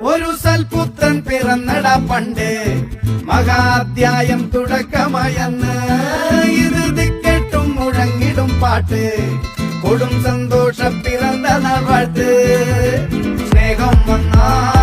ഒരു സൽപുത്രൻ പിറന്നട പണ്ട് മഹാധ്യായം തുടക്കമയന്ന്. ഇത് ദിക്കെട്ടും മുഴങ്ങിടും പാട്ട്. കൊടും സന്തോഷം പിറന്ന നാൾ വാഴ്ത്ത് സ്നേഹം വന്നാ